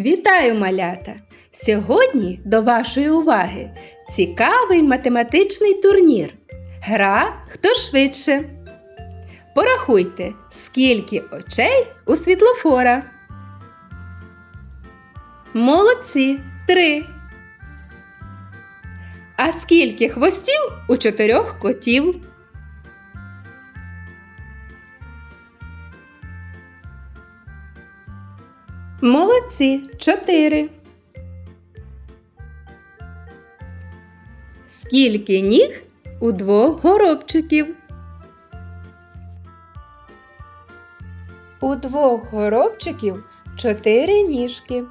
Вітаю, малята! Сьогодні до вашої уваги цікавий математичний турнір. Гра хто швидше. Порахуйте, скільки очей у світлофора. Молодці три. А скільки хвостів у чотирьох котів? Молодці чотири. Скільки ніг у двох горобчиків? У двох горобчиків чотири ніжки.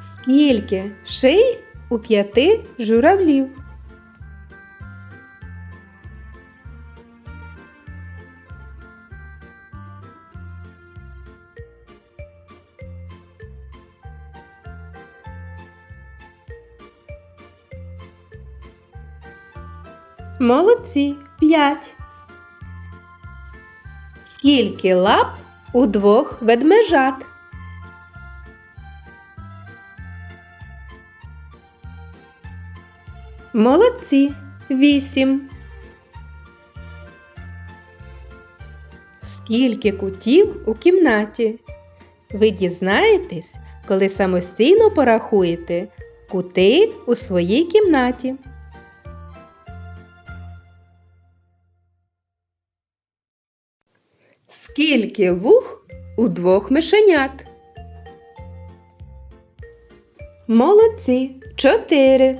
Скільки ший у п'яти журавлів? Молодці п'ять. Скільки лап у двох ведмежат? Молодці вісім. Скільки кутів у кімнаті? Ви дізнаєтесь, коли самостійно порахуєте кути у своїй кімнаті. Скільки вух у двох мишенят? Молодці чотири.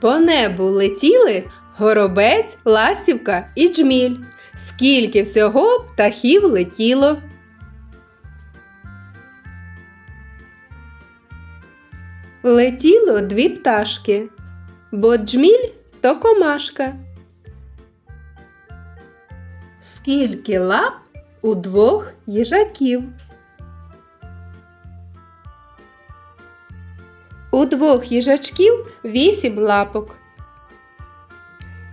По небу летіли горобець, ластівка і джміль. Скільки всього птахів летіло? Летіло дві пташки, бо джміль то комашка. Скільки лап у двох їжаків? У двох їжачків вісім лапок.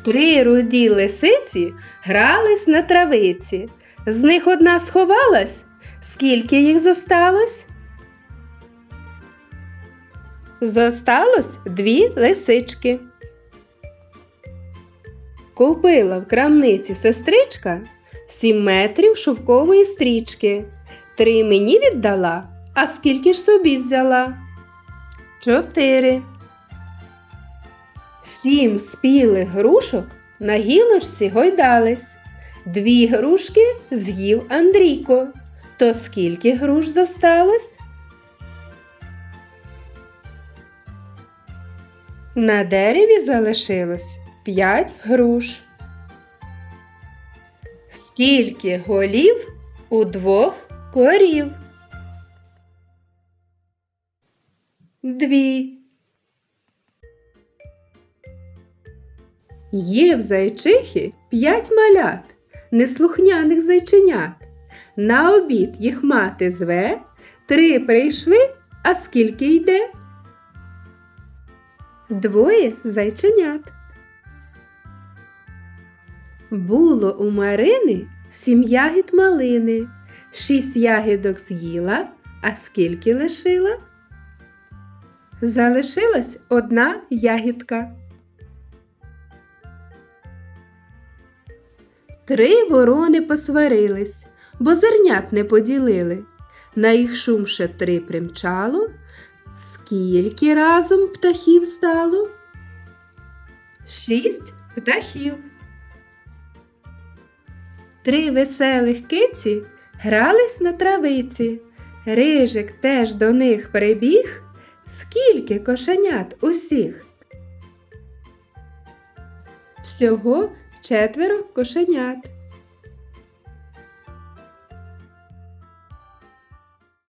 Три руді лисиці грались на травиці. З них одна сховалась. Скільки їх зосталось? Зосталось дві лисички. Купила в крамниці сестричка сім метрів шовкової стрічки. Три мені віддала, а скільки ж собі взяла? Чотири. Сім спілих грушок на гілочці гойдались. Дві грушки з'їв Андрійко. То скільки груш зосталось? На дереві залишилось п'ять груш. Скільки голів у двох корів? Дві. Є в зайчихи п'ять малят, неслухняних зайченят. На обід їх мати зве, три прийшли, а скільки йде? Двоє зайченят. Було у Марини сім ягід малини, шість ягідок з'їла, а скільки лишила? Залишилась одна ягідка. Три ворони посварились, бо зернят не поділили. На їх шум ще три примчало. Скільки разом птахів стало? Шість птахів. Три веселих киці грались на травиці. Рижик теж до них прибіг. Скільки кошенят усіх? Всього четверо кошенят.